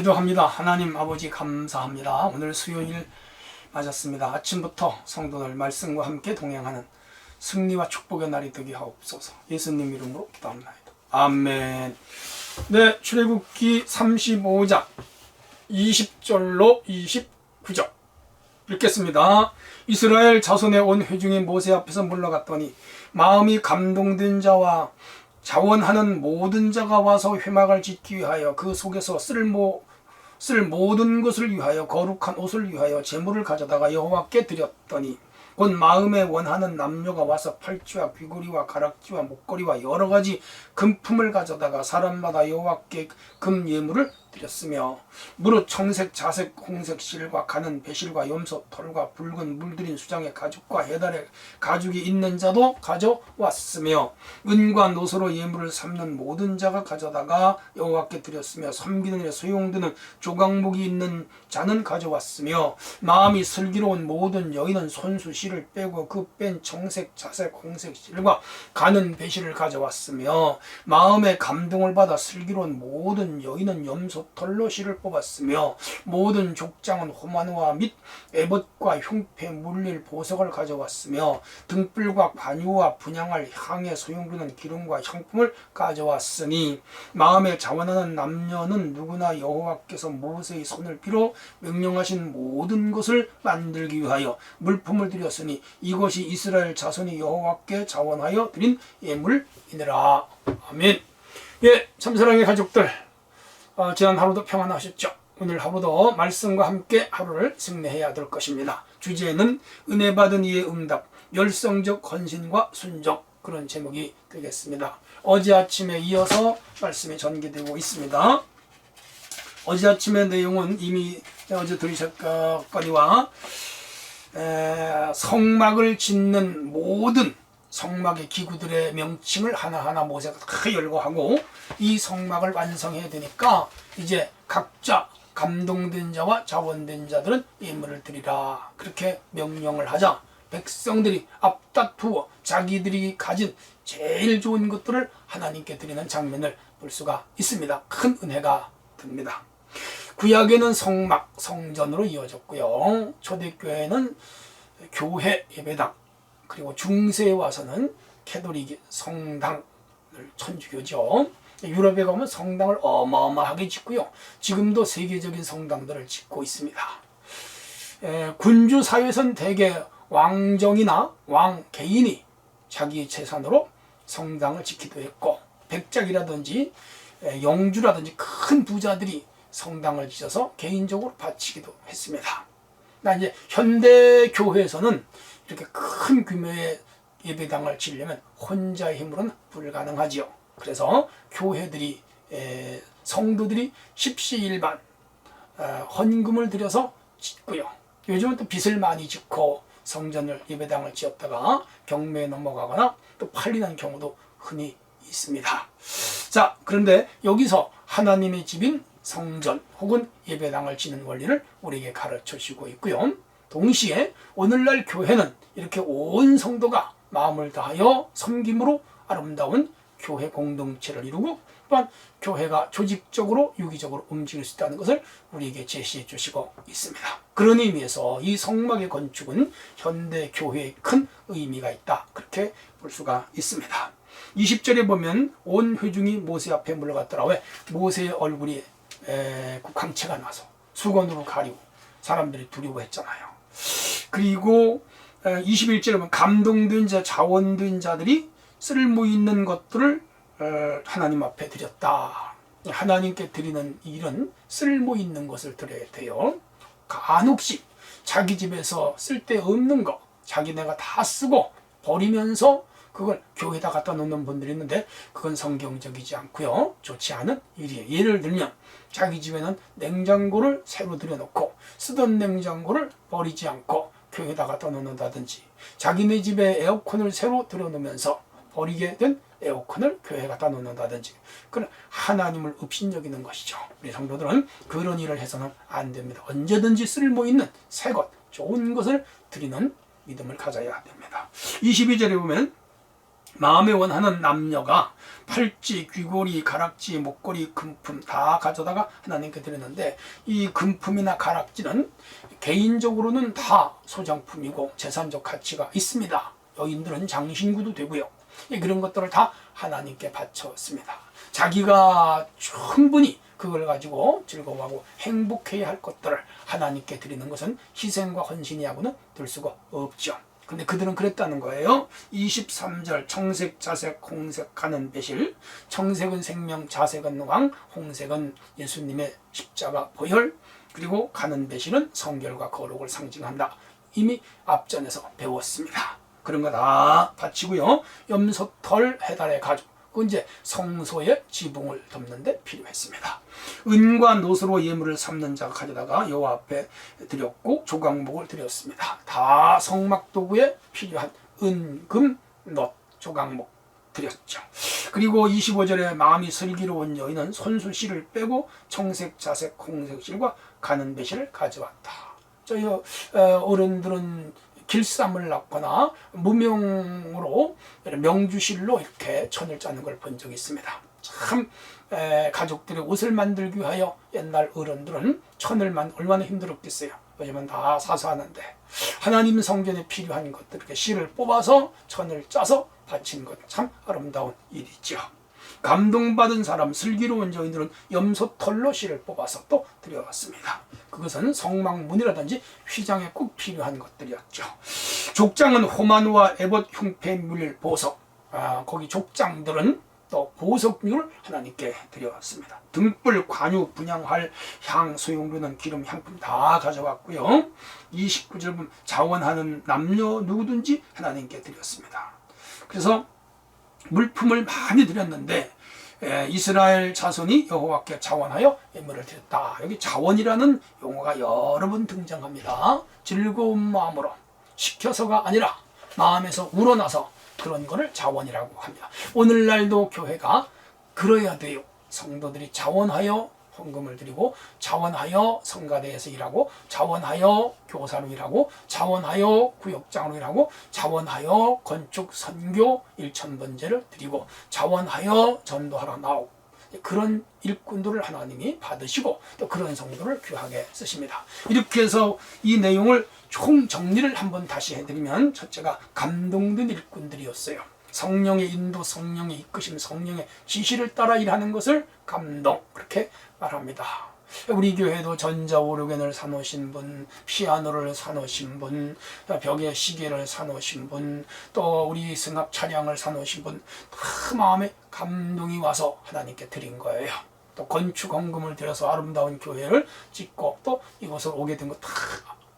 기도합니다. 하나님 아버지 감사합니다. 오늘 수요일 맞았습니다. 아침부터 성도들 말씀과 함께 동행하는 승리와 축복의 날이 되게 하옵소서. 예수님 이름으로 기도합니다. 아멘. 네, 출애굽기 35장 20절로 29절 읽겠습니다. 이스라엘 자손의 온 회중이 모세 앞에서 물러갔더니 마음이 감동된 자와 자원하는 모든 자가 와서 회막을 짓기 위하여 그 속에서 쓸모 쓸 모든 것을 위하여 거룩한 옷을 위하여 제물을 가져다가 여호와께 드렸더니 곧 마음에 원하는 남녀가 와서 팔찌와 귀걸이와 가락지와 목걸이와 여러 가지 금품을 가져다가 사람마다 여호와께 금 예물을 드 렸으며 무릇 청색, 자색, 홍색 실과 가는 배실과 염소, 털과 붉은 물들인 수장의 가죽과 해달의 가죽이 있는 자도 가져왔으며 은과 노소로 예물을 삼는 모든 자가 가져다가 여호와께 드렸으며 섬기는 일에 소용드는 조각목이 있는 자는 가져왔으며 마음이 슬기로운 모든 여인은 손수 실을 빼고 그 뺀 청색, 자색, 홍색 실과 가는 배실을 가져왔으며 마음의 감동을 받아 슬기로운 모든 여인은 염소 털로 실을 뽑았으며 모든 족장은 호마노와 및 에봇과 흉패 물릴 보석을 가져왔으며 등불과 관유와 분양할 향에 소용두는 기름과 향품을 가져왔으니 마음에 자원하는 남녀는 누구나 여호와께서 모세의 손을 빌어 명령하신 모든 것을 만들기 위하여 물품을 드렸으니 이것이 이스라엘 자손이 여호와께 자원하여 드린 예물이니라. 아멘. 예 참사랑의 가족들 어, 지난 하루도 평안하셨죠? 오늘 하루도 말씀과 함께 하루를 승리해야 될 것입니다. 주제는 은혜 받은 이의 응답, 열성적 헌신과 순종 그런 제목이 되겠습니다. 어제 아침에 이어서 말씀이 전개되고 있습니다. 어제 아침의 내용은 이미 어제 들으셨거니와 에, 성막을 짓는 모든 성막의 기구들의 명칭을 하나하나 모세가 다 열거하고 이 성막을 완성해야 되니까 이제 각자 감동된 자와 자원된 자들은 예물을 드리라 그렇게 명령을 하자 백성들이 앞다투어 자기들이 가진 제일 좋은 것들을 하나님께 드리는 장면을 볼 수가 있습니다. 큰 은혜가 됩니다. 구약에는 성막, 성전으로 이어졌고요. 초대교회는 교회 예배당, 그리고 중세에 와서는 캐도릭 성당을 천주교죠. 유럽에 가면 성당을 어마어마하게 짓고요. 지금도 세계적인 성당들을 짓고 있습니다. 에, 군주 사회에선 대개 왕정이나 왕 개인이 자기 재산으로 성당을 짓기도 했고 백작이라든지 에, 영주라든지 큰 부자들이 성당을 지어서 개인적으로 바치기도 했습니다. 나 이제 현대 교회에서는 이렇게 큰 규모의 예배당을 지으려면 혼자의 힘으로는 불가능하지요. 그래서 교회들이 에, 성도들이 십시일반 어, 헌금을 들여서 짓고요. 요즘은 또 빚을 많이 짓고 성전을 예배당을 지었다가 경매에 넘어가거나 또 팔리는 경우도 흔히 있습니다. 자, 그런데 여기서 하나님의 집인 성전 혹은 예배당을 지는 원리를 우리에게 가르쳐 주고 있고요. 동시에 오늘날 교회는 이렇게 온 성도가 마음을 다하여 섬김으로 아름다운 교회 공동체를 이루고 또한 교회가 조직적으로 유기적으로 움직일 수 있다는 것을 우리에게 제시해 주시고 있습니다. 그런 의미에서 이 성막의 건축은 현대 교회의 큰 의미가 있다. 그렇게 볼 수가 있습니다. 20절에 보면 온 회중이 모세 앞에 물러갔더라. 왜? 모세의 얼굴이 에, 광채가 나서 수건으로 가리고 사람들이 두려워했잖아요. 그리고 21절에 보면 감동된 자, 자원된 자들이 쓸모 있는 것들을 어, 하나님 앞에 드렸다. 하나님께 드리는 일은 쓸모 있는 것을 드려야 돼요. 간혹시 자기 집에서 쓸데없는 거, 자기네가 다 쓰고 버리면서 그걸 교회에다 갖다 놓는 분들이 있는데 그건 성경적이지 않고요. 좋지 않은 일이에요. 예를 들면 자기 집에는 냉장고를 새로 들여놓고 쓰던 냉장고를 버리지 않고 교회에다 갖다 놓는다든지 자기네 집에 에어컨을 새로 들여놓으면서 버리게 된 에어컨을 교회에 갖다 놓는다든지 그건 하나님을 업신여기는 것이죠. 우리 성도들은 그런 일을 해서는 안 됩니다. 언제든지 쓸모 있는 새 것, 좋은 것을 드리는 믿음을 가져야 됩니다. 22절에 보면 마음에 원하는 남녀가 팔찌, 귀걸이, 가락지, 목걸이, 금품 다 가져다가 하나님께 드렸는데 이 금품이나 가락지는 개인적으로는 다 소장품이고 재산적 가치가 있습니다. 여인들은 장신구도 되고요. 예, 그런 것들을 다 하나님께 바쳤습니다. 자기가 충분히 그걸 가지고 즐거워하고 행복해야 할 것들을 하나님께 드리는 것은 희생과 헌신이하고는 될 수가 없죠. 근데 그들은 그랬다는 거예요. 23절 청색, 자색, 홍색 가는 배실 청색은 생명, 자색은 왕, 홍색은 예수님의 십자가 보혈 그리고 가는 배실은 성결과 거룩을 상징한다. 이미 앞전에서 배웠습니다. 그런 거 다 바치고요. 염소털 해달의 가죽 그 이제 성소의 지붕을 덮는데 필요했습니다. 은과 노스로 예물을 삼는 자가 가져다가 여호와 앞에 드렸고 조각목을 드렸습니다. 다 성막 도구에 필요한 은, 금, 놋, 조각목 드렸죠. 그리고 25절에 마음이 슬기로운 여인은 손수실을 빼고 청색, 자색, 홍색 실과 가는 배실을 가져왔다. 저희 어, 어른들은 길쌈을 낳거나 무명으로 명주실로 이렇게 천을 짜는 걸 본 적이 있습니다. 참 에, 가족들의 옷을 만들기 위하여 옛날 어른들은 천을 만 얼마나 힘들었겠어요. 요즘은 다 사서 하는데 하나님 성전에 필요한 것들 이렇게 실을 뽑아서 천을 짜서 바친 것참 아름다운 일이죠. 감동받은 사람 슬기로운 여인들은 염소 털로 실을 뽑아서 또 드려왔습니다. 그것은 성막문이라든지 휘장에 꼭 필요한 것들이었죠. 족장은 호마누와 에봇 흉패물 보석 아, 거기 족장들은 또 보석류를 하나님께 드려왔습니다. 등불, 관유, 분양할 향, 소용료는 기름, 향품 다 가져왔고요. 29절 보면 자원하는 남녀 누구든지 하나님께 드렸습니다. 그래서 물품을 많이 드렸는데 에, 이스라엘 자손이 여호와께 자원하여 예물을 드렸다. 여기 자원이라는 용어가 여러 번 등장합니다. 즐거운 마음으로 시켜서가 아니라 마음에서 우러나서 그런 거를 자원이라고 합니다. 오늘날도 교회가 그러야 돼요. 성도들이 자원하여 헌금을 드리고 자원하여 성가대에서 일하고 자원하여 교사로 일하고 자원하여 구역장으로 일하고 자원하여 건축 선교 일천 번제를 드리고 자원하여 전도하러 나오고 그런 일꾼들을 하나님이 받으시고 또 그런 성도를 귀하게 쓰십니다. 이렇게 해서 이 내용을 총 정리를 한번 다시 해드리면 첫째가 감동된 일꾼들이었어요. 성령의 인도, 성령의 이끄심, 성령의 지시를 따라 일하는 것을 감동 그렇게 말합니다. 우리 교회도 전자오르겐을 사놓으신 분, 피아노를 사놓으신 분, 벽에 시계를 사놓으신 분, 또 우리 승합 차량을 사놓으신 분, 다 마음에 감동이 와서 하나님께 드린 거예요. 또 건축 헌금을 들여서 아름다운 교회를 짓고 또 이곳을 오게 된 거 다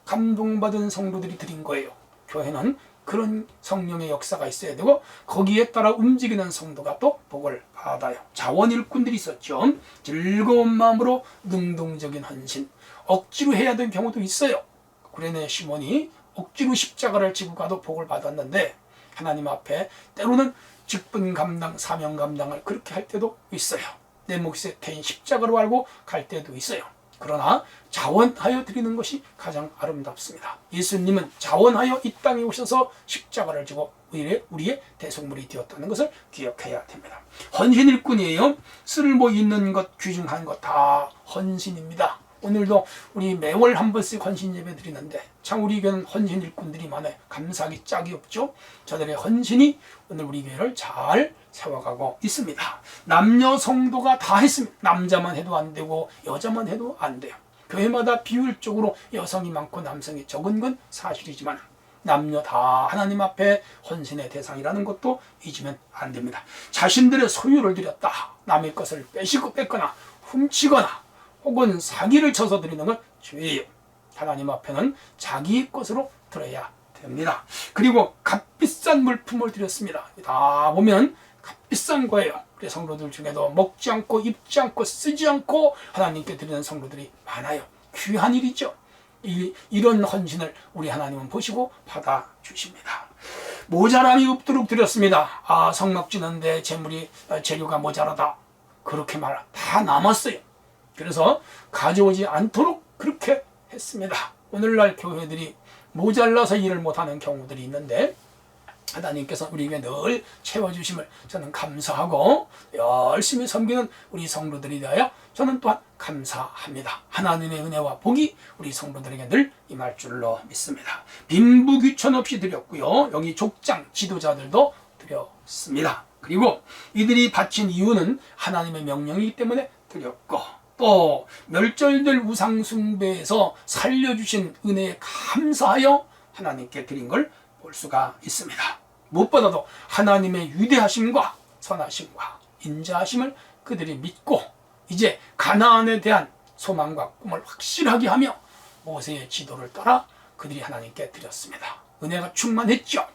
감동받은 성도들이 드린 거예요. 교회는 그런 성령의 역사가 있어야 되고 거기에 따라 움직이는 성도가 또 복을 받아요. 자원 일꾼들이 있었죠. 즐거운 마음으로 능동적인 헌신. 억지로 해야 되는 경우도 있어요. 구레네 시몬이 억지로 십자가를 지고 가도 복을 받았는데 하나님 앞에 때로는 직분 감당, 사명 감당을 그렇게 할 때도 있어요. 내 몫에 태인 십자가로 알고 갈 때도 있어요. 그러나 자원하여 드리는 것이 가장 아름답습니다. 예수님은 자원하여 이 땅에 오셔서 십자가를 지고 우리의, 우리의 대속물이 되었다는 것을 기억해야 됩니다. 헌신 일꾼이에요. 쓸모 있는 것, 귀중한 것 다 헌신입니다. 오늘도 우리 매월 한 번씩 헌신 예배 드리는데 참 우리 교회는 헌신 일꾼들이 많아요. 감사하기 짝이 없죠. 저들의 헌신이 오늘 우리 교회를 잘 세워가고 있습니다. 남녀 성도가 다 했습니다. 남자만 해도 안 되고 여자만 해도 안 돼요. 교회마다 비율적으로 여성이 많고 남성이 적은 건 사실이지만 남녀 다 하나님 앞에 헌신의 대상이라는 것도 잊으면 안 됩니다. 자신들의 소유를 드렸다. 남의 것을 빼시고 뺏거나 훔치거나 혹은 사기를 쳐서 드리는 건 죄예요. 하나님 앞에는 자기 것으로 들어야 됩니다. 그리고 값비싼 물품을 드렸습니다. 다 보면 값비싼 거예요. 우리 성도들 중에도 먹지 않고 입지 않고 쓰지 않고 하나님께 드리는 성도들이 많아요. 귀한 일이죠. 이, 이런 헌신을 우리 하나님은 보시고 받아 주십니다. 모자람이 없도록 드렸습니다. 아, 성막 지는데 재물이, 어, 재료가 모자라다. 그렇게 말, 다 남았어요. 그래서 가져오지 않도록 그렇게 했습니다. 오늘날 교회들이 모자라서 일을 못하는 경우들이 있는데 하나님께서 우리에게 늘 채워주심을 저는 감사하고 열심히 섬기는 우리 성도들이 되어 저는 또한 감사합니다. 하나님의 은혜와 복이 우리 성도들에게 늘 임할 줄로 믿습니다. 빈부귀천 없이 드렸고요. 여기 족장 지도자들도 드렸습니다. 그리고 이들이 바친 이유는 하나님의 명령이기 때문에 드렸고 또 멸절될 우상 숭배에서 살려주신 은혜에 감사하여 하나님께 드린 걸 볼 수가 있습니다. 무엇보다도 하나님의 위대하심과 선하심과 인자하심을 그들이 믿고 이제 가나안에 대한 소망과 꿈을 확실하게 하며 모세의 지도를 따라 그들이 하나님께 드렸습니다. 은혜가 충만했죠.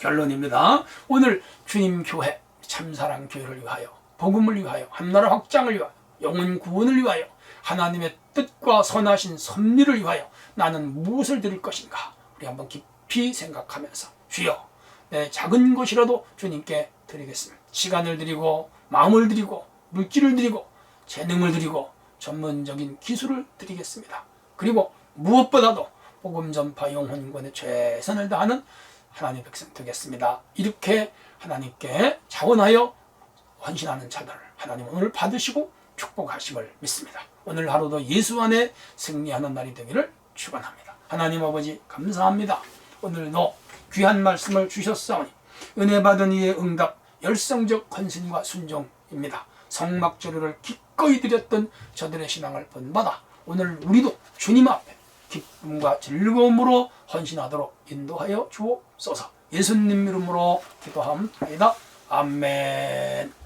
결론입니다. 오늘 주님 교회 참사랑 교회를 위하여 복음을 위하여 한나라 확장을 위하여 영혼 구원을 위하여 하나님의 뜻과 선하신 섭리를 위하여 나는 무엇을 드릴 것인가 우리 한번 깊이 생각하면서 주여 내 작은 것이라도 주님께 드리겠습니다. 시간을 드리고 마음을 드리고 물질을 드리고 재능을 드리고 전문적인 기술을 드리겠습니다. 그리고 무엇보다도 복음 전파 영혼권에 최선을 다하는 하나님의 백성 되겠습니다. 이렇게 하나님께 자원하여 헌신하는 자들을 하나님 오늘 받으시고 축복하심을 믿습니다. 오늘 하루도 예수 안에 승리하는 날이 되기를 축원합니다. 하나님 아버지 감사합니다. 오늘도 귀한 말씀을 주셨사오니 은혜 받은 이의 응답 열성적 헌신과 순종입니다. 성막절을 기꺼이 드렸던 저들의 신앙을 본받아 오늘 우리도 주님 앞에 기쁨과 즐거움으로 헌신하도록 인도하여 주옵소서. 예수님 이름으로 기도함이다. 아멘.